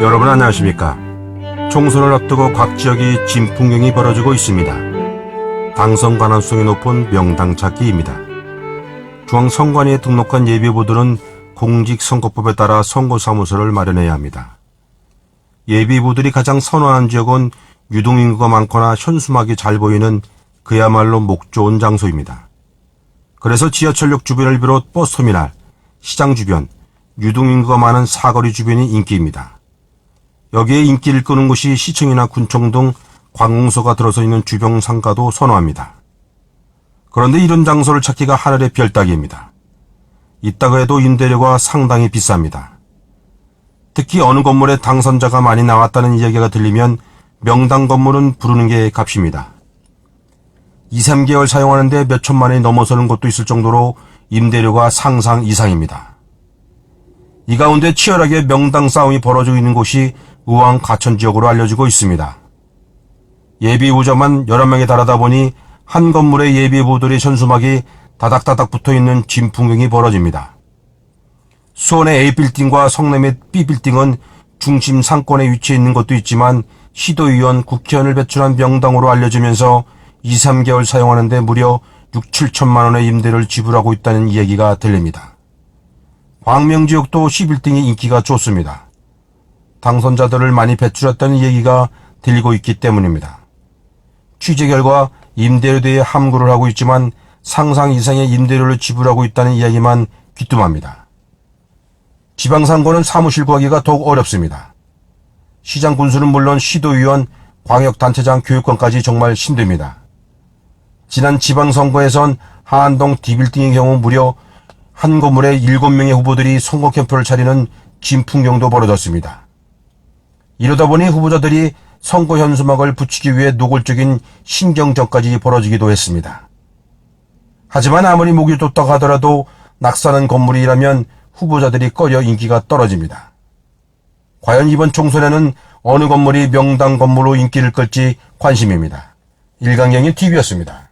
여러분 안녕하십니까? 총선을 앞두고 각 지역이 진풍경이 벌어지고 있습니다. 당선 가능성이 높은 명당 찾기입니다. 중앙선관위에 등록한 예비후보들은 공직선거법에 따라 선거사무소를 마련해야 합니다. 예비후보들이 가장 선호하는 지역은 유동인구가 많거나 현수막이 잘 보이는 그야말로 목 좋은 장소입니다. 그래서 지하철역 주변을 비롯 버스터미널, 시장 주변, 유동인구가 많은 사거리 주변이 인기입니다. 여기에 인기를 끄는 곳이 시청이나 군청 등 관공서가 들어서 있는 주변 상가도 선호합니다. 그런데 이런 장소를 찾기가 하늘의 별 따기입니다. 있다고 해도 임대료가 상당히 비쌉니다. 특히 어느 건물에 당선자가 많이 나왔다는 이야기가 들리면 명당 건물은 부르는 게 값입니다. 2, 3개월 사용하는데 몇 천만 원이 넘어서는 곳도 있을 정도로 임대료가 상상 이상입니다. 이 가운데 치열하게 명당 싸움이 벌어지고 있는 곳이 의왕 가천 지역으로 알려지고 있습니다. 예비 후보자만 여러 명에 달하다 보니 한 건물의 예비 후보들의 현수막이 다닥다닥 붙어 있는 진풍경이 벌어집니다. 수원의 A빌딩과 성남의 B빌딩은 중심 상권에 위치해 있는 것도 있지만 시도의원, 국회의원을 배출한 명당으로 알려지면서 2, 3개월 사용하는데 무려 6, 7천만 원의 임대를 지불하고 있다는 이야기가 들립니다. 광명지역도 11등이 인기가 좋습니다. 당선자들을 많이 배출했다는 얘기가 들리고 있기 때문입니다. 취재 결과 임대료에 대해 함구를 하고 있지만 상상 이상의 임대료를 지불하고 있다는 이야기만 귀뚱합니다. 지방선거는 사무실 구하기가 더욱 어렵습니다. 시장 군수는 물론 시도의원, 광역단체장 교육권까지 정말 힘듭니다. 지난 지방선거에선 하안동 디빌딩의 경우 무려 한 건물에 7명의 후보들이 선거 캠프를 차리는 진풍경도 벌어졌습니다. 이러다 보니 후보자들이 선거 현수막을 붙이기 위해 노골적인 신경전까지 벌어지기도 했습니다. 하지만 아무리 목이 좋다고 하더라도 낙사는 건물이라면 후보자들이 꺼려 인기가 떨어집니다. 과연 이번 총선에는 어느 건물이 명당 건물로 인기를 끌지 관심입니다. 일강경의 TV였습니다.